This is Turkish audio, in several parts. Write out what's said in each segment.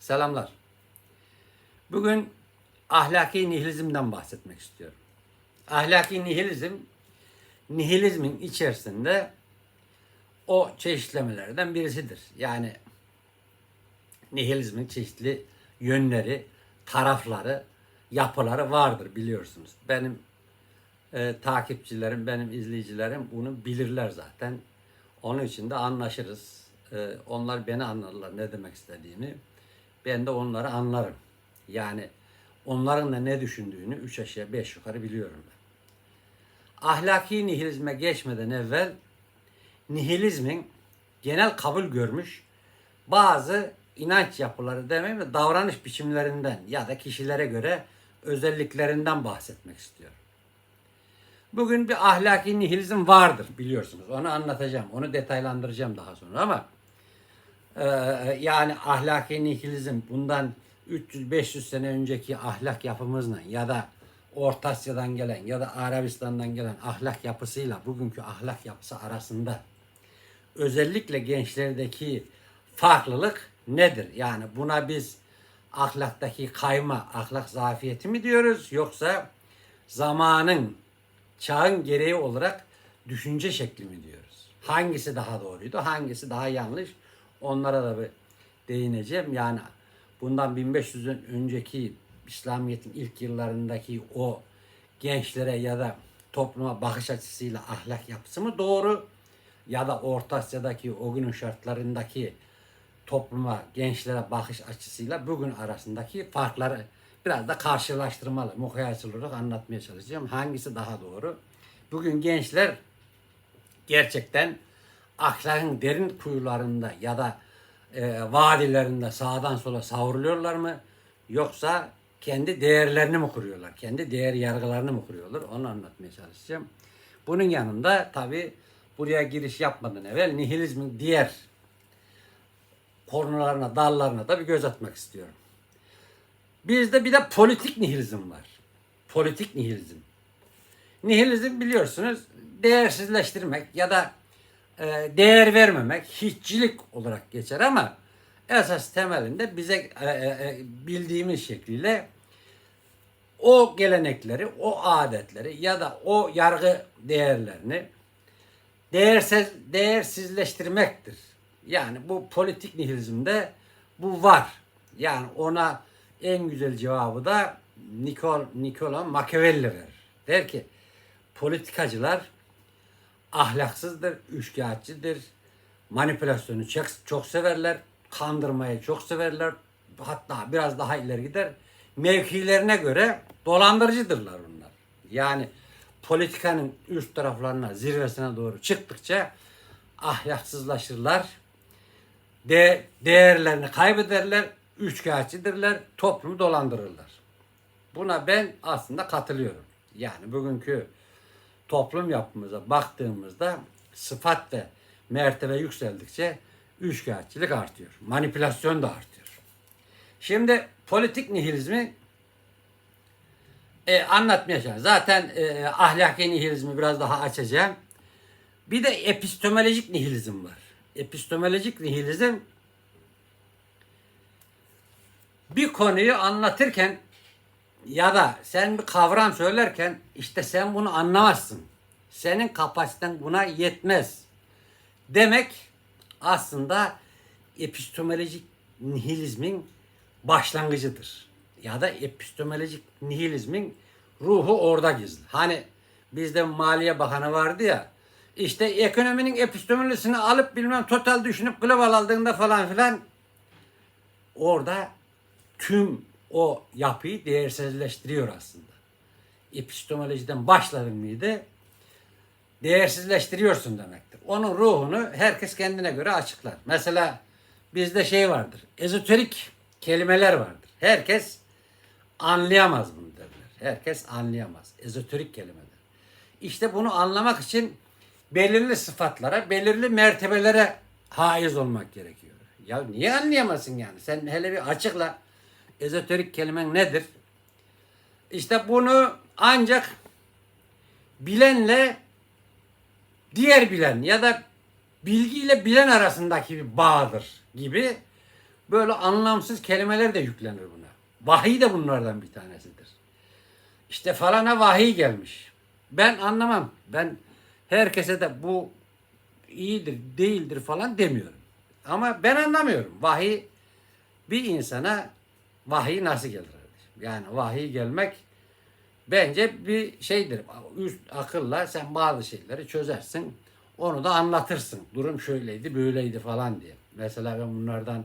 Selamlar. Bugün ahlaki nihilizmden bahsetmek istiyorum. Ahlaki nihilizm, nihilizmin içerisinde o çeşitlemelerden birisidir. Yani nihilizmin çeşitli yönleri, tarafları, yapıları vardır biliyorsunuz. Benim e, takipçilerim, benim izleyicilerim bunu bilirler zaten. Onun için de anlaşırız. E, onlar beni anlarlar ne demek istediğimi. Ben de onları anlarım. Yani onların da ne düşündüğünü üç aşağı beş yukarı biliyorum ben. Ahlaki nihilizme geçmeden evvel nihilizmin genel kabul görmüş bazı inanç yapıları demeyeyim de davranış biçimlerinden ya da kişilere göre özelliklerinden bahsetmek istiyorum. Bugün bir ahlaki nihilizm vardır biliyorsunuz. Onu anlatacağım. Onu detaylandıracağım daha sonra ama e, yani ahlaki nihilizm bundan 300-500 sene önceki ahlak yapımızla ya da Orta Asya'dan gelen ya da Arabistan'dan gelen ahlak yapısıyla bugünkü ahlak yapısı arasında özellikle gençlerdeki farklılık nedir? Yani buna biz ahlaktaki kayma, ahlak zafiyeti mi diyoruz yoksa zamanın, çağın gereği olarak düşünce şekli mi diyoruz? Hangisi daha doğruydu, hangisi daha yanlış? Onlara da bir değineceğim. Yani bundan 1500 ön- önceki İslamiyet'in ilk yıllarındaki o gençlere ya da topluma bakış açısıyla ahlak yapısı mı doğru? Ya da Orta Asya'daki o günün şartlarındaki topluma, gençlere bakış açısıyla bugün arasındaki farkları biraz da karşılaştırmalı, mukayeseli olarak anlatmaya çalışacağım. Hangisi daha doğru? Bugün gençler gerçekten ahlakın derin kuyularında ya da e, vadilerinde sağdan sola savruluyorlar mı? Yoksa kendi değerlerini mi kuruyorlar? Kendi değer yargılarını mı kuruyorlar? Onu anlatmaya çalışacağım. Bunun yanında tabi buraya giriş yapmadan evvel nihilizmin diğer konularına, dallarına da bir göz atmak istiyorum. Bizde bir de politik nihilizm var. Politik nihilizm. Nihilizm biliyorsunuz değersizleştirmek ya da değer vermemek, hiççilik olarak geçer ama esas temelinde bize e, e, e, bildiğimiz şekliyle o gelenekleri, o adetleri ya da o yargı değerlerini değersiz, değersizleştirmektir. Yani bu politik nihilizmde bu var. Yani ona en güzel cevabı da Nikol, Nikola Machiavelli verir. Der ki politikacılar ahlaksızdır, üçkağıtçıdır, manipülasyonu çok, severler, kandırmayı çok severler, hatta biraz daha ileri gider. Mevkilerine göre dolandırıcıdırlar onlar. Yani politikanın üst taraflarına, zirvesine doğru çıktıkça ahlaksızlaşırlar, de, değerlerini kaybederler, üçkağıtçıdırlar, toplumu dolandırırlar. Buna ben aslında katılıyorum. Yani bugünkü toplum yapımıza baktığımızda sıfat ve mertebe yükseldikçe üçkağıtçılık artıyor. Manipülasyon da artıyor. Şimdi politik nihilizmi e, anlatmaya. Zaten e, ahlaki nihilizmi biraz daha açacağım. Bir de epistemolojik nihilizm var. Epistemolojik nihilizm bir konuyu anlatırken ya da sen bir kavram söylerken işte sen bunu anlamazsın. Senin kapasiten buna yetmez. Demek aslında epistemolojik nihilizmin başlangıcıdır. Ya da epistemolojik nihilizmin ruhu orada gizli. Hani bizde Maliye Bakanı vardı ya işte ekonominin epistemolojisini alıp bilmem total düşünüp global aldığında falan filan orada tüm o yapıyı değersizleştiriyor aslında. Epistemolojiden başladın mıydı? Değersizleştiriyorsun demektir. Onun ruhunu herkes kendine göre açıklar. Mesela bizde şey vardır. Ezoterik kelimeler vardır. Herkes anlayamaz bunu derler. Herkes anlayamaz. Ezoterik kelimeler. İşte bunu anlamak için belirli sıfatlara, belirli mertebelere haiz olmak gerekiyor. Ya niye anlayamazsın yani? Sen hele bir açıkla. Ezoterik kelimen nedir? İşte bunu ancak bilenle diğer bilen ya da bilgiyle bilen arasındaki bir bağdır gibi böyle anlamsız kelimeler de yüklenir buna. Vahiy de bunlardan bir tanesidir. İşte falana vahiy gelmiş. Ben anlamam. Ben herkese de bu iyidir, değildir falan demiyorum. Ama ben anlamıyorum. Vahiy bir insana vahiy nasıl gelir? Yani vahiy gelmek bence bir şeydir. Üst akılla sen bazı şeyleri çözersin. Onu da anlatırsın. Durum şöyleydi, böyleydi falan diye. Mesela ben bunlardan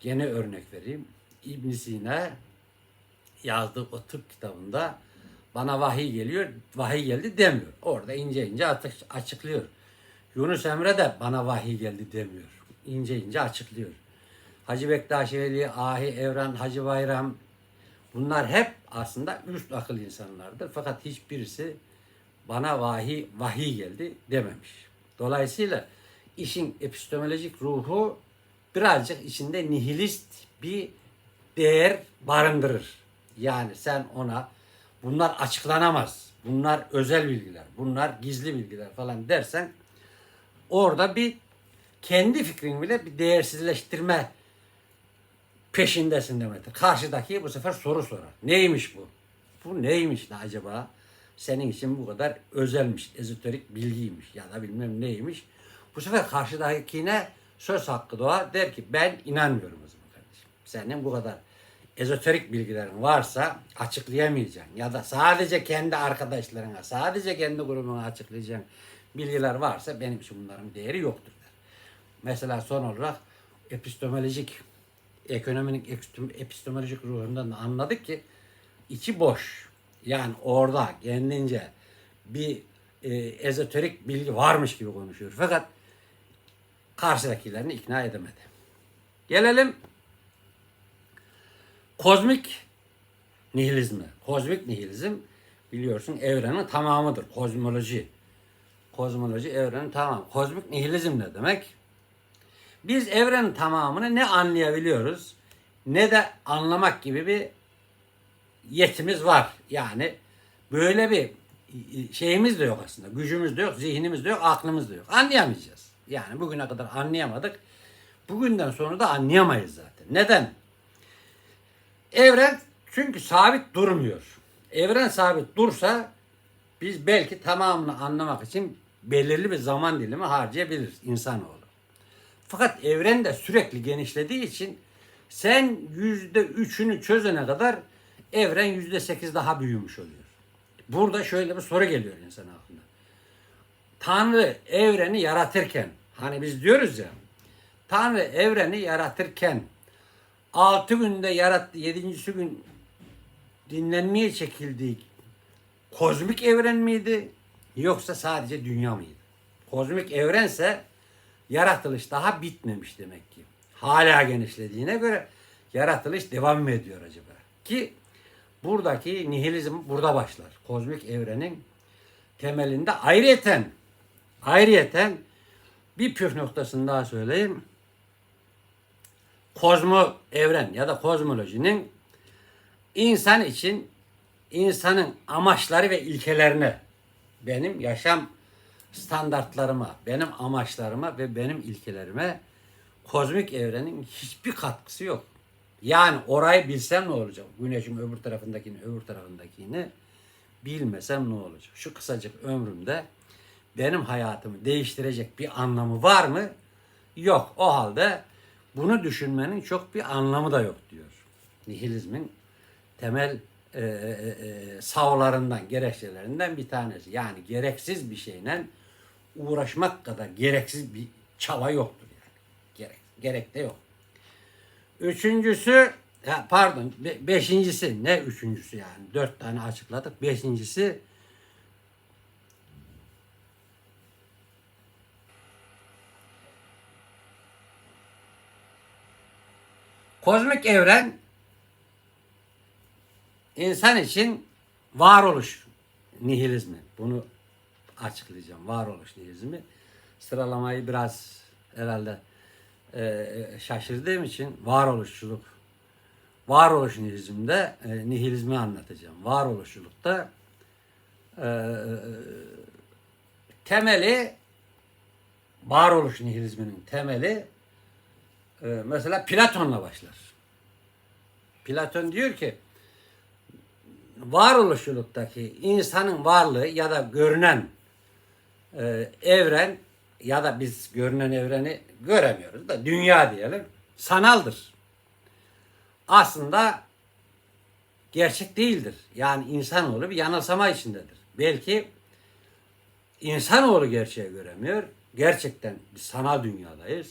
gene örnek vereyim. İbn Sina yazdığı o tıp kitabında bana vahiy geliyor, vahiy geldi demiyor. Orada ince ince açıklıyor. Yunus Emre de bana vahiy geldi demiyor. İnce ince açıklıyor. Hacı Bektaş Veli, Ahi Evran, Hacı Bayram bunlar hep aslında üst akıl insanlardır. Fakat hiçbirisi bana vahiy, vahiy geldi dememiş. Dolayısıyla işin epistemolojik ruhu birazcık içinde nihilist bir değer barındırır. Yani sen ona bunlar açıklanamaz, bunlar özel bilgiler, bunlar gizli bilgiler falan dersen orada bir kendi fikrini bile bir değersizleştirme peşindesin demektir. Karşıdaki bu sefer soru sorar. Neymiş bu? Bu neymiş de acaba? Senin için bu kadar özelmiş, ezoterik bilgiymiş ya da bilmem neymiş. Bu sefer karşıdakine söz hakkı doğar. Der ki ben inanmıyorum o zaman kardeşim. Senin bu kadar ezoterik bilgilerin varsa açıklayamayacaksın. Ya da sadece kendi arkadaşlarına, sadece kendi grubuna açıklayacağın bilgiler varsa benim için bunların değeri yoktur der. Mesela son olarak epistemolojik, ekonominin epistem- epistemolojik ruhundan da anladık ki içi boş. Yani orada kendince bir e, ezoterik bilgi varmış gibi konuşuyor. Fakat karşıdakilerini ikna edemedi. Gelelim kozmik nihilizme. Kozmik nihilizm biliyorsun evrenin tamamıdır. Kozmoloji. Kozmoloji evrenin tamamı. Kozmik nihilizm ne demek? Biz evrenin tamamını ne anlayabiliyoruz ne de anlamak gibi bir yetimiz var. Yani böyle bir şeyimiz de yok aslında. Gücümüz de yok, zihnimiz de yok, aklımız da yok. Anlayamayacağız. Yani bugüne kadar anlayamadık. Bugünden sonra da anlayamayız zaten. Neden? Evren çünkü sabit durmuyor. Evren sabit dursa biz belki tamamını anlamak için belirli bir zaman dilimi harcayabiliriz insanoğlu. Fakat evren de sürekli genişlediği için sen yüzde üçünü çözene kadar evren yüzde sekiz daha büyümüş oluyor. Burada şöyle bir soru geliyor insan aklına. Tanrı evreni yaratırken hani biz diyoruz ya Tanrı evreni yaratırken altı günde yarattı yedincisi gün dinlenmeye çekildiği kozmik evren miydi yoksa sadece dünya mıydı? Kozmik evrense yaratılış daha bitmemiş demek ki. Hala genişlediğine göre yaratılış devam mı ediyor acaba? Ki buradaki nihilizm burada başlar. Kozmik evrenin temelinde ayrıyeten ayrıyeten bir püf noktasını daha söyleyeyim. Kozmo evren ya da kozmolojinin insan için insanın amaçları ve ilkelerine benim yaşam standartlarıma, benim amaçlarıma ve benim ilkelerime kozmik evrenin hiçbir katkısı yok. Yani orayı bilsem ne olacak? Güneşin öbür tarafındakini, öbür tarafındakini bilmesem ne olacak? Şu kısacık ömrümde benim hayatımı değiştirecek bir anlamı var mı? Yok. O halde bunu düşünmenin çok bir anlamı da yok diyor. Nihilizmin temel e, e, e, savlarından, gerekçelerinden bir tanesi. Yani gereksiz bir şeyle uğraşmak kadar gereksiz bir çaba yoktur yani. Gerek, gerek de yok. Üçüncüsü, ya pardon, be- beşincisi, ne üçüncüsü yani? Dört tane açıkladık. Beşincisi, kozmik evren insan için varoluş nihilizmi. Bunu açıklayacağım. Varoluş nihilizmi. Sıralamayı biraz herhalde e, şaşırdığım için varoluşçuluk varoluş nihilizmde e, nihilizmi anlatacağım. Varoluşçulukta e, temeli varoluş nihilizminin temeli e, mesela Platon'la başlar. Platon diyor ki varoluşçuluktaki insanın varlığı ya da görünen e, evren ya da biz görünen evreni göremiyoruz da dünya diyelim sanaldır. Aslında gerçek değildir. Yani insanoğlu bir yanılsama içindedir. Belki insanoğlu gerçeği göremiyor. Gerçekten bir sanal dünyadayız.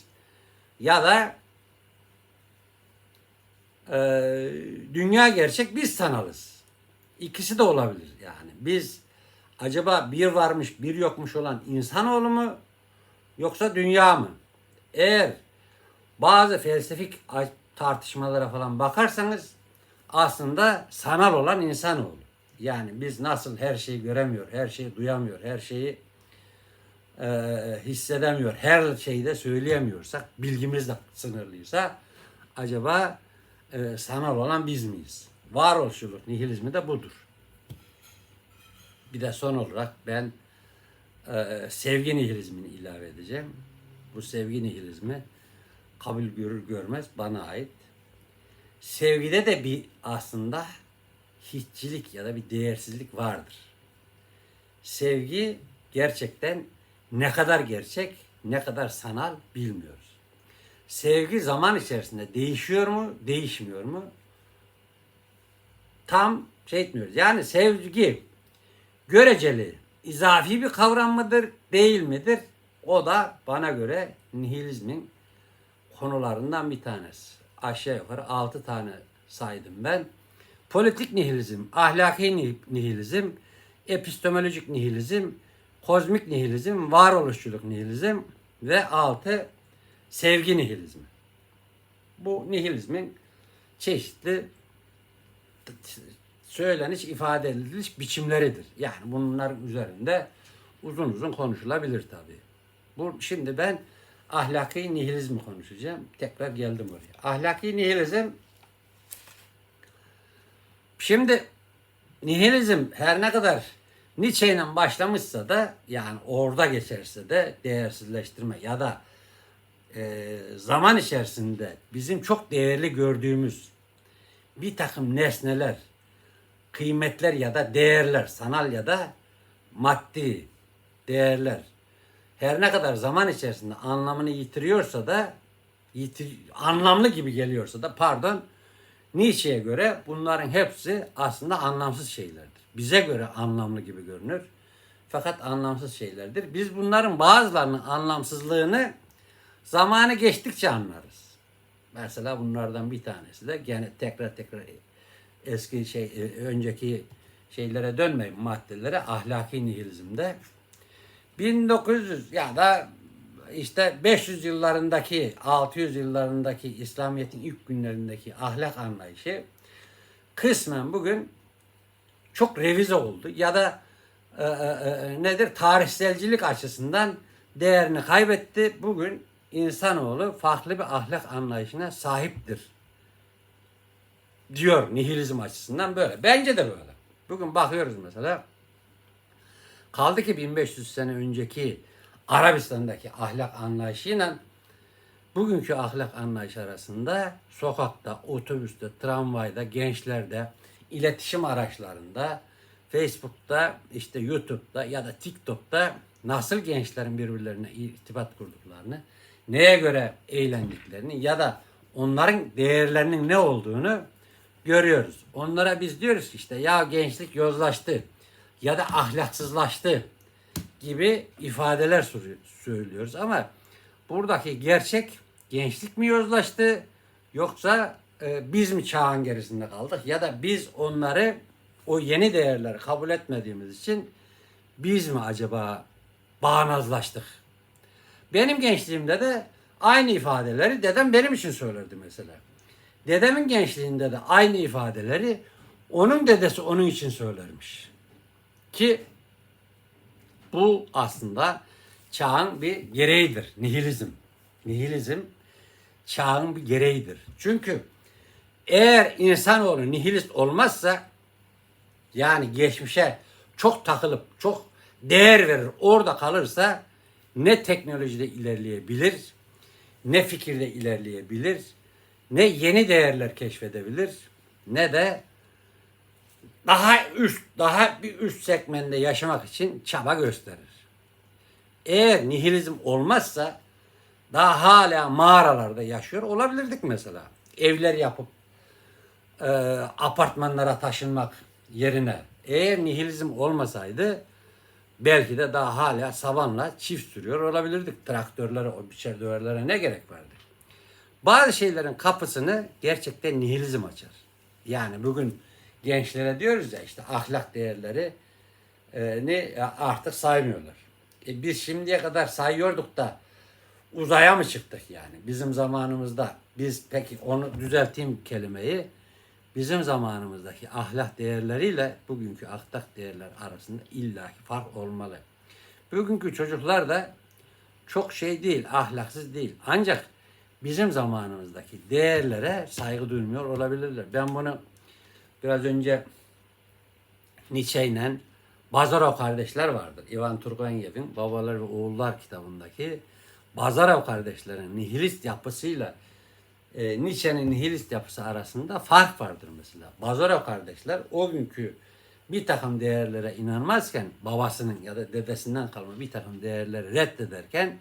Ya da e, dünya gerçek biz sanalız. İkisi de olabilir yani. Biz acaba bir varmış bir yokmuş olan insanoğlu mu yoksa dünya mı? Eğer bazı felsefik tartışmalara falan bakarsanız aslında sanal olan insanoğlu. Yani biz nasıl her şeyi göremiyor, her şeyi duyamıyor, her şeyi e, hissedemiyor, her şeyi de söyleyemiyorsak, bilgimiz de sınırlıysa acaba e, sanal olan biz miyiz? Varoluşçuluk nihilizmi de budur. Bir de son olarak ben e, sevgi nihilizmini ilave edeceğim. Bu sevgi nihilizmi kabul görür görmez bana ait. Sevgide de bir aslında hiççilik ya da bir değersizlik vardır. Sevgi gerçekten ne kadar gerçek, ne kadar sanal bilmiyoruz. Sevgi zaman içerisinde değişiyor mu, değişmiyor mu? Tam şey etmiyoruz. Yani sevgi göreceli, izafi bir kavram mıdır, değil midir? O da bana göre nihilizmin konularından bir tanesi. Aşağı yukarı altı tane saydım ben. Politik nihilizm, ahlaki nihilizm, epistemolojik nihilizm, kozmik nihilizm, varoluşçuluk nihilizm ve altı sevgi nihilizmi. Bu nihilizmin çeşitli söyleniş, ifade ediliş biçimleridir. Yani bunların üzerinde uzun uzun konuşulabilir tabii. Bu şimdi ben ahlaki nihilizmi konuşacağım. Tekrar geldim oraya. Ahlaki nihilizm şimdi nihilizm her ne kadar Nietzsche'yle başlamışsa da yani orada geçerse de değersizleştirme ya da e, zaman içerisinde bizim çok değerli gördüğümüz bir takım nesneler, kıymetler ya da değerler, sanal ya da maddi değerler her ne kadar zaman içerisinde anlamını yitiriyorsa da yitir, anlamlı gibi geliyorsa da pardon Nietzsche'ye göre bunların hepsi aslında anlamsız şeylerdir. Bize göre anlamlı gibi görünür. Fakat anlamsız şeylerdir. Biz bunların bazılarının anlamsızlığını zamanı geçtikçe anlarız. Mesela bunlardan bir tanesi de gene tekrar tekrar eski şey önceki şeylere dönmeyin maddelere ahlaki nihilizmde. 1900 ya da işte 500 yıllarındaki 600 yıllarındaki İslamiyet'in ilk günlerindeki ahlak anlayışı kısmen bugün çok revize oldu. Ya da e, e, e, nedir tarihselcilik açısından değerini kaybetti. Bugün insanoğlu farklı bir ahlak anlayışına sahiptir diyor nihilizm açısından böyle. Bence de böyle. Bugün bakıyoruz mesela Kaldı ki 1500 sene önceki Arabistan'daki ahlak anlayışıyla bugünkü ahlak anlayışı arasında sokakta, otobüste, tramvayda, gençlerde, iletişim araçlarında, Facebook'ta, işte YouTube'da ya da TikTok'ta nasıl gençlerin birbirlerine irtibat kurduklarını, neye göre eğlendiklerini ya da onların değerlerinin ne olduğunu görüyoruz. Onlara biz diyoruz ki işte ya gençlik yozlaştı ya da ahlaksızlaştı gibi ifadeler söylüyoruz ama buradaki gerçek gençlik mi yozlaştı yoksa e, biz mi çağın gerisinde kaldık ya da biz onları o yeni değerleri kabul etmediğimiz için biz mi acaba bağnazlaştık? Benim gençliğimde de aynı ifadeleri dedem benim için söylerdi mesela. Dedemin gençliğinde de aynı ifadeleri onun dedesi onun için söylermiş. Ki bu aslında çağın bir gereğidir. Nihilizm. Nihilizm çağın bir gereğidir. Çünkü eğer insanoğlu nihilist olmazsa yani geçmişe çok takılıp çok değer verir orada kalırsa ne teknolojide ilerleyebilir ne fikirde ilerleyebilir, ne yeni değerler keşfedebilir, ne de daha üst, daha bir üst segmentte yaşamak için çaba gösterir. Eğer nihilizm olmazsa daha hala mağaralarda yaşıyor olabilirdik mesela. Evler yapıp e, apartmanlara taşınmak yerine eğer nihilizm olmasaydı belki de daha hala savanla çift sürüyor olabilirdik. Traktörlere, o biçer döverlere ne gerek vardı? Bazı şeylerin kapısını gerçekten nihilizm açar. Yani bugün gençlere diyoruz ya işte ahlak değerleri e, ne artık saymıyorlar. E, biz şimdiye kadar sayıyorduk da uzaya mı çıktık yani? Bizim zamanımızda biz peki onu düzelteyim kelimeyi. Bizim zamanımızdaki ahlak değerleriyle bugünkü ahlak değerler arasında illaki fark olmalı. Bugünkü çocuklar da çok şey değil, ahlaksız değil. Ancak bizim zamanımızdaki değerlere saygı duymuyor olabilirler. Ben bunu biraz önce Nietzsche ile Bazarov kardeşler vardır. Ivan Turgenev'in Babalar ve Oğullar kitabındaki Bazarov kardeşlerin nihilist yapısıyla e, Nietzsche'nin nihilist yapısı arasında fark vardır mesela. Bazarov kardeşler o günkü bir takım değerlere inanmazken babasının ya da dedesinden kalma bir takım değerleri reddederken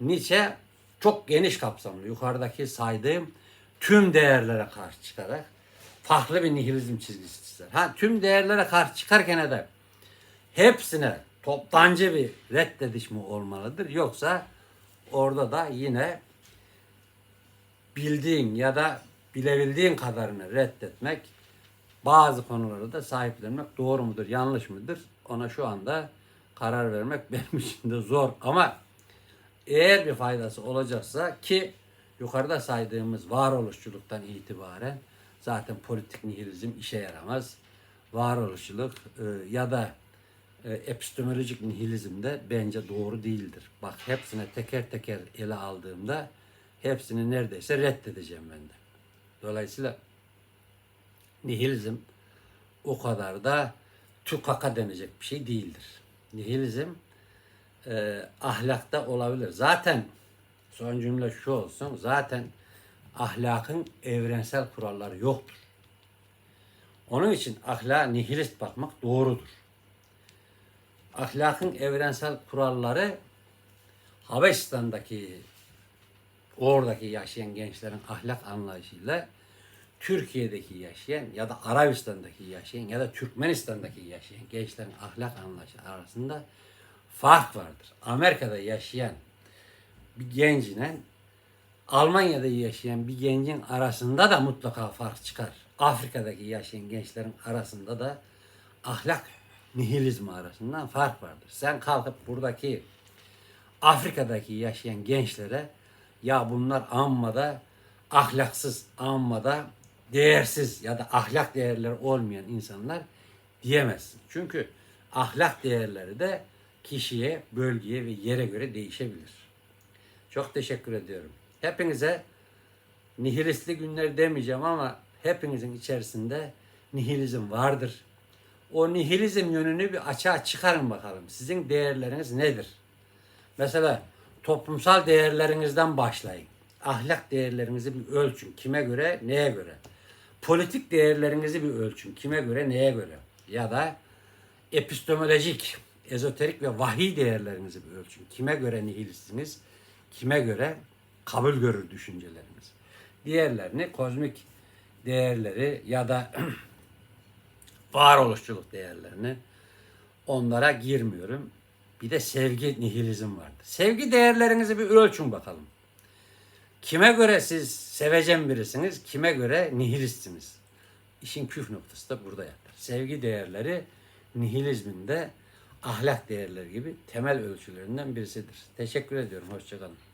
Nietzsche çok geniş kapsamlı. Yukarıdaki saydığım tüm değerlere karşı çıkarak farklı bir nihilizm çizgisi çizer. Ha tüm değerlere karşı çıkarken de hepsine toptancı bir reddediş mi olmalıdır. Yoksa orada da yine bildiğin ya da bilebildiğin kadarını reddetmek bazı konuları da sahiplenmek doğru mudur yanlış mıdır? Ona şu anda karar vermek benim için de zor. Ama eğer bir faydası olacaksa ki yukarıda saydığımız varoluşçuluktan itibaren zaten politik nihilizm işe yaramaz. Varoluşçuluk e, ya da e, epistemolojik nihilizm de bence doğru değildir. Bak hepsine teker teker ele aldığımda hepsini neredeyse reddedeceğim ben de. Dolayısıyla nihilizm o kadar da tukaka denecek bir şey değildir. Nihilizm e, ahlakta olabilir. Zaten son cümle şu olsun. Zaten ahlakın evrensel kuralları yoktur. Onun için ahlaka nihilist bakmak doğrudur. Ahlakın evrensel kuralları Habeşistan'daki oradaki yaşayan gençlerin ahlak anlayışıyla Türkiye'deki yaşayan ya da Arabistan'daki yaşayan ya da Türkmenistan'daki yaşayan gençlerin ahlak anlayışı arasında fark vardır. Amerika'da yaşayan bir gencine Almanya'da yaşayan bir gencin arasında da mutlaka fark çıkar. Afrika'daki yaşayan gençlerin arasında da ahlak nihilizmi arasından fark vardır. Sen kalkıp buradaki Afrika'daki yaşayan gençlere ya bunlar amma da ahlaksız, amma da değersiz ya da ahlak değerleri olmayan insanlar diyemezsin. Çünkü ahlak değerleri de kişiye, bölgeye ve yere göre değişebilir. Çok teşekkür ediyorum. Hepinize nihilistli günler demeyeceğim ama hepinizin içerisinde nihilizm vardır. O nihilizm yönünü bir açığa çıkarın bakalım. Sizin değerleriniz nedir? Mesela toplumsal değerlerinizden başlayın. Ahlak değerlerinizi bir ölçün. Kime göre, neye göre? Politik değerlerinizi bir ölçün. Kime göre, neye göre? Ya da epistemolojik, ezoterik ve vahiy değerlerinizi bir ölçün. Kime göre nihilistsiniz? Kime göre kabul görür düşünceleriniz? Diğerlerini kozmik değerleri ya da varoluşçuluk değerlerini onlara girmiyorum. Bir de sevgi nihilizm vardı. Sevgi değerlerinizi bir ölçün bakalım. Kime göre siz sevecen birisiniz, kime göre nihilistsiniz? İşin küf noktası da burada yatar. Sevgi değerleri nihilizmin de ahlak değerleri gibi temel ölçülerinden birisidir. Teşekkür ediyorum. Hoşçakalın.